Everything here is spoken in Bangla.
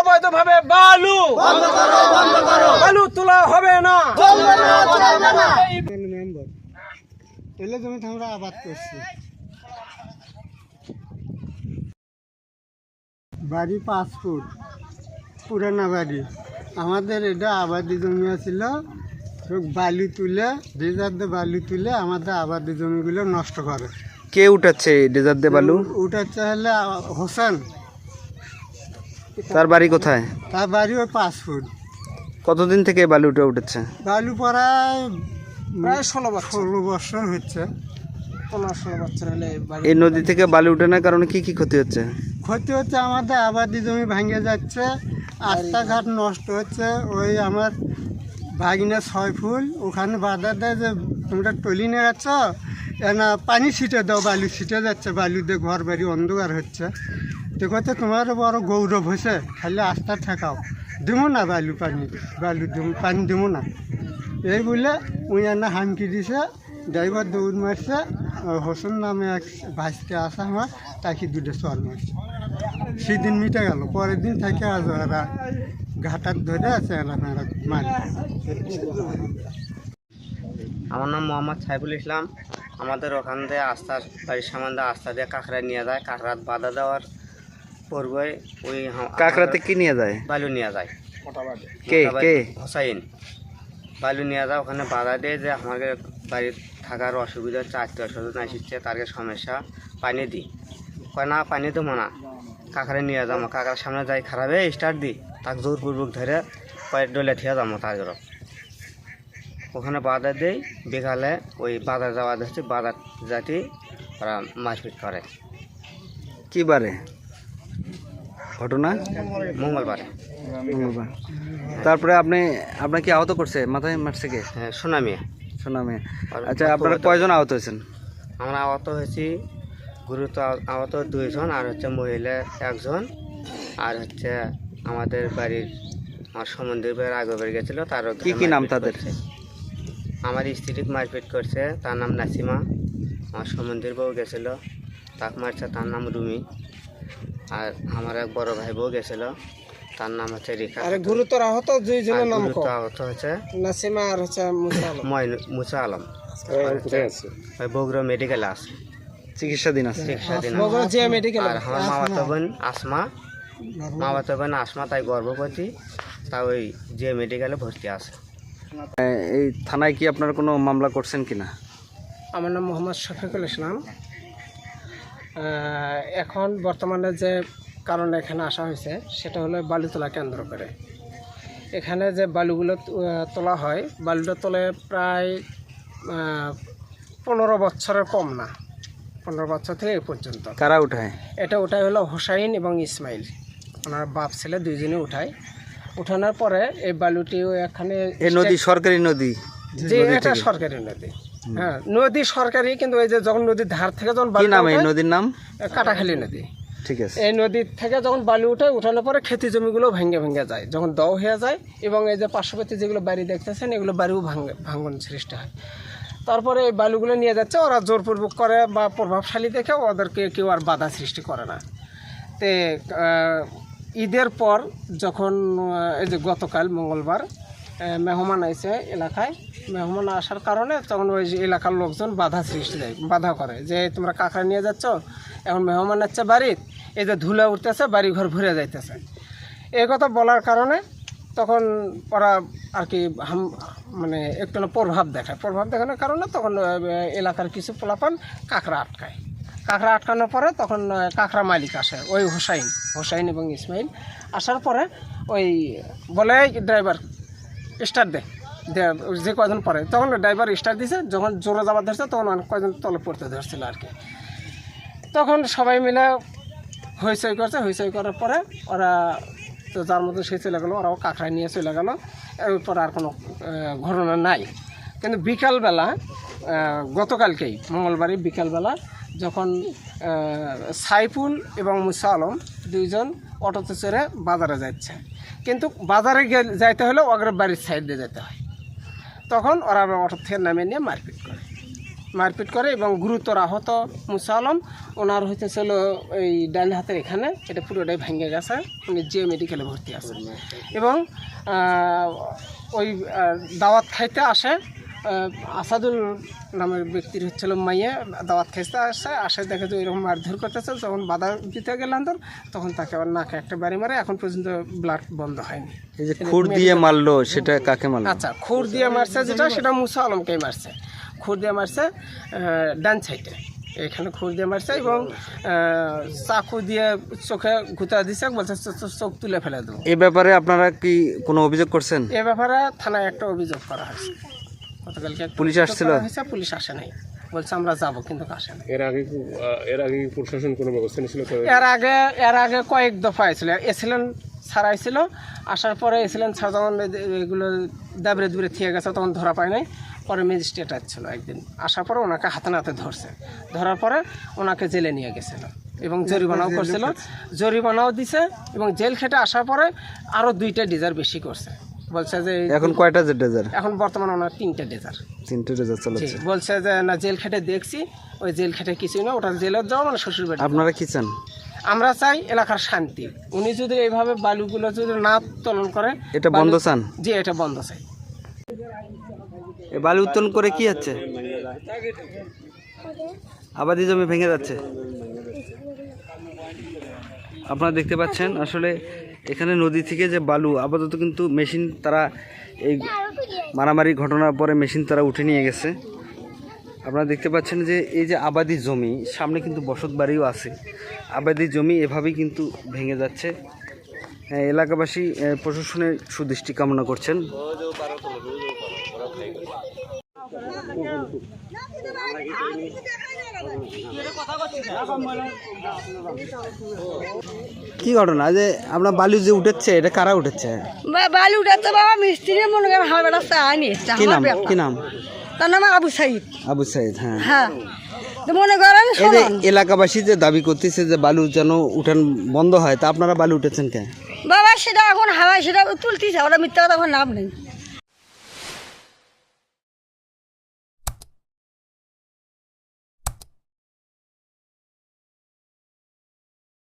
অবৈধভাবে বালু। বালু তোলা হবে না। জমিতে আমরা আবাদ করছি। বাড়ি পাঁচ ফুট পুরানা বাড়ি। আমাদের এটা আবাদি জমি ছিল সব বালি তুলে ডিজার দিয়ে বালি তুলে আমাদের আবাদি জমিগুলো নষ্ট করে। কে উঠাচ্ছে ডেজার্ট দে বালু? উঠাচ্ছে হলে হোসেন। তার বাড়ি কোথায়? তার বাড়ি ওই পাঁচ ফুট কতদিন থেকে বালু উঠে উঠেছে? বালু প্রায় প্রায় ষোলো বছর। ষোলো বছর হচ্ছে। পনেরো ষোলো বছর হলে এই নদী থেকে বালু উঠানোর কারণে কি কি ক্ষতি হচ্ছে? ক্ষতি হচ্ছে আমাদের আবাদি জমি ভেঙে যাচ্ছে রাস্তাঘাট নষ্ট হচ্ছে ওই আমার ভাগিনা ছয় ফুল ওখানে বাধা দেয় যে তোমরা টলি এ না পানি ছিটে দাও বালু ছিটে যাচ্ছে বালু দিয়ে ঘর বাড়ি অন্ধকার হচ্ছে। দেখো তো তোমার বড় গৌরব হয়েছে খালি আস্থা ঠেকাও। দিব না বালু পানি, বালু দিব পানি দিব না। এই বলে উই না হামকি দিছে, ড্রাইভার দৌড় মারছে হোসেন নামে এক ভাইসকে আসা আমার, তাকে দুটো চর মারছে। সেদিন মিটে গেল, পরের দিন থেকে আজ এরা ঘাটার ধরে আছে মারি আমার নাম মোহাম্মদ সাইফুল ইসলাম। আমাদের ওখান থেকে আস্তার, বাড়ির সামান আস্তা দিয়ে কাঁকড়া নিয়ে যায় কাঁকড়াত বাধা দেওয়ার পূর্বে ওই কাকরাতে কি নিয়ে যায়? বালু নিয়ে যায়। কে? কে? হোসাইন। বালু নিয়ে যায় ওখানে বাধা দিয়ে যে আমাকে বাড়ির থাকার অসুবিধা হচ্ছে আত্মীয় স্বজন আসছে তার সমস্যা পানি দিই কয় না পানি দেবো না। কাঁকড়া নিয়ে যাব কাঁকড়ার সামনে যাই খারাপে স্টার্ট দিই তাকে জোরপূর্বক ধরে কয়েক ডলে থিয়ে যাব তার ওখানে বাধা দেই বিকালে ওই বাজার যাওয়া হচ্ছে বাজার জাতি ওরা মারপিট করে। কি বারে? ঘটনা? মঙ্গলবার। মঙ্গলবার। তারপরে আপনি আপনার কি আহত করছে? মাথায় মারছে কে? হ্যাঁ সুনামি সোনামে আচ্ছা আপনারা কয়জন আহত হয়েছেন? আমরা আহত হয়েছি গুরুত্ব আহত দুইজন আর হচ্ছে মহিলা একজন। আর হচ্ছে আমাদের বাড়ির আমার সমন্দির বাড়ির আগে বেড়ে গেছিল তারও কি কি নাম তাদের? আমার স্ত্রী মারপিট করছে তার নাম নাসিমা। আমার সমন্দির বউ গেছিল তাক মারছে তার নাম রুমি। আর আমার এক বড় ভাই বউ গেছিল তার নাম হচ্ছে রিকা আরে গুরুতর আহত আর দুইজনের নাম আহত হচ্ছে নাসিমা আর হচ্ছে মুসা আলম। মুসা আলম। বগুড়া মেডিকেলে আছে। চিকিৎসাধীন আছে? চিকিৎসাধীন আছে। বগুড়া জিয়া মেডিকেল আর আমার মামাতো বোন আসমা। মামাতো। বোন আসমা তাই গর্ভবতী। তা ওই যে মেডিকেলে ভর্তি আছে। এই থানায় কি আপনারা কোনো মামলা করছেন কিনা? আমার নাম মোহাম্মদ শফিকুল ইসলাম। এখন বর্তমানে যে কারণে এখানে আসা হয়েছে সেটা হলো বালু তোলা কেন্দ্র করে। এখানে যে বালুগুলো তোলা হয় বালুটা তোলে প্রায় পনেরো বছরের কম না। পনেরো বছর থেকে এ পর্যন্ত। কারা উঠায়? এটা ওটাই হলো হোসাইন এবং ইসমাইল। ওনার বাপ ছেলে দুইজনে উঠায়। উঠানোর পরে এই বালুটিও এখানে এই নদী সরকারি নদী? যে এটা সরকারি নদী। হ্যাঁ নদী সরকারি কিন্তু এই যে যখন নদীর ধার থেকে যখন বালু নাম এই নদীর নাম? কাটাখালী নদী। ঠিক আছে। এই নদীর থেকে যখন বালু উঠে উঠানোর পরে খেতি জমিগুলো ভেঙে ভেঙে যায়। যখন দও হয়ে যায় এবং এই যে পার্শ্ববর্তী যেগুলো বাড়ি দেখতেছেন এগুলো বাড়িও ভাঙে ভাঙন সৃষ্টি হয়। তারপরে এই বালুগুলো নিয়ে যাচ্ছে ওরা জোরপূর্বক করে বা প্রভাবশালী দেখে ওদেরকে কেউ আর বাধা সৃষ্টি করে না। তে ঈদের পর যখন এই যে গতকাল মঙ্গলবার মেহমান আইছে এলাকায়। মেহমান আসার কারণে তখন ওই যে এলাকার লোকজন বাধা সৃষ্টি দেয়, বাধা করে যে, তোমরা কাঁকড়া নিয়ে যাচ্ছ, এখন মেহমান আসছে বাড়ির, এই যে ধুলে উঠতেছে বাড়ি ঘর ভরে যাইতেছে। এই কথা বলার কারণে তখন ওরা আর কি হাম- মানে একটু প্রভাব দেখায়। প্রভাব দেখানোর কারণে তখন এলাকার কিছু পোলাপান কাঁকড়া আটকায়। কাঁকড়া আটকানোর পরে তখন কাঁকড়া মালিক আসে, ওই হোসাইন হোসাইন এবং ইসমাইল। আসার পরে ওই বলে ড্রাইভার স্টার্ট দেয়। যে কয়জন পরে, তখন ড্রাইভার স্টার্ট দিছে, যখন জোরে যাবার ধরছে, তখন অনেক কয়জন তলে পড়তে ধরছিল আর কি। তখন সবাই মিলে হইচই করছে, হইচই করার পরে ওরা তো যার মধ্যে সে চলে গেলো, ওরাও কাঁকড়া নিয়ে চলে গেলো। এরপর আর কোনো ঘটনা নাই। কিন্তু বিকালবেলা গতকালকেই, মঙ্গলবারই বিকালবেলা যখন সাইফুল এবং মুসা আলম দুইজন অটোতে চড়ে বাজারে যাচ্ছে। কিন্তু বাজারে যাইতে হলে ওদের বাড়ির সাইড দিয়ে যেতে হয়। তখন ওরা অটো থেকে নামে নিয়ে মারপিট করে। মারপিট করে এবং গুরুতর আহত মুসা আলম, ওনার হইতে ছিল এই ডান হাতের এখানে, এটা পুরোটাই ভেঙে গেছে, উনি যে মেডিকেলে ভর্তি আছে এবং ওই দাওয়াত খাইতে আসে আসাদুল নামের ব্যক্তির হচ্ছিল মাইয়ে দাওয়াত খাইতে আসে আসে দেখে যে ওইরকম মারধর করতেছে যখন বাধা দিতে গেলাম তোর তখন তাকে আবার নাকে একটা বাড়ি মারে এখন পর্যন্ত ব্লাড বন্ধ হয়নি। এই যে খুর দিয়ে মারলো সেটা কাকে মারলো? আচ্ছা খুর দিয়ে মারছে যেটা সেটা মুসা আলমকেই মারছে। খুর দিয়ে মারছে ডান সাইডে। এখানে খুর দিয়ে মারছে এবং চাকু দিয়ে চোখে গুতা দিছে বলছে চোখ তুলে ফেলে দেবো। এ ব্যাপারে আপনারা কি কোনো অভিযোগ করছেন? এ ব্যাপারে থানায় একটা অভিযোগ করা হয়েছে। গতকালকে পুলিশ আসছিল? পুলিশ আসে নাই। বলছে আমরা যাব কিন্তু আসে নাই। এর আগে এর আগে প্রশাসন কোনো ব্যবস্থা নিয়েছিল? এর আগে এর আগে কয়েক দফা এসেছিল। এসিলেন ছাড়াইছিল আসার পরে এসিলেন ছাড়া যখন এগুলো দাবরে দুবরে থেকে গেছে তখন ধরা পায় নাই। পরে ম্যাজিস্ট্রেট আসছিল একদিন। আসার পরে ওনাকে হাতে নাতে ধরছে। ধরার পরে ওনাকে জেলে নিয়ে গেছিল এবং জরিমানাও করছিল। জরিমানাও দিছে এবং জেল খেটে আসার পরে আরও দুইটা ডিজার বেশি করছে। বলছে যে এখন কয়টা ডেজার? এখন বর্তমানে ওনার তিনটা ডিজার। তিনটে ডেজার চালাচ্ছে বলছে যে না জেল খেটে দেখছি ওই জেল খেটে কিছুই না ওটা জেলের যাওয়া মানে শ্বশুর বাড়ি আপনারা কি চান? আমরা চাই এলাকার শান্তি। উনি যদি এইভাবে বালুগুলো যদি না উত্তোলন করে এটা বন্ধ চান? জি এটা বন্ধ চাই। বালি উত্তোলন করে কি হচ্ছে আবাদি জমি ভেঙে যাচ্ছে। আপনারা দেখতে পাচ্ছেন আসলে এখানে নদী থেকে যে বালু, আপাতত কিন্তু মেশিন তারা এই মারামারি ঘটনার পরে মেশিন তারা উঠে নিয়ে গেছে। আপনারা দেখতে পাচ্ছেন যে এই যে আবাদি জমি, সামনে কিন্তু বসত বাড়িও আছে। আবাদি জমি এভাবেই কিন্তু ভেঙে যাচ্ছে। এলাকাবাসী প্রশাসনের সুদৃষ্টি কামনা করছেন। কি ঘটনা? যে আমরা বালু যে উঠেছে এটা কারা উঠেছে? বালি উঠাতে বাবা মিস্ত্রি মনে করেন চা নিয়েছে কি আমার নাম? কি নাম? তার নাম আবু সাইদ। আবু সাইদ হ্যাঁ। হ্যাঁ। তো মনে করেন এলাকাবাসী যে দাবি করতেছে যে বালু যেন উঠান বন্ধ হয় তা আপনারা বালু উঠেছেন কেন বাবা সেটা এখন হাওয়ায় সেটা তুলতেছে ওরা মিথ্যা কথা এখন লাভ নেই।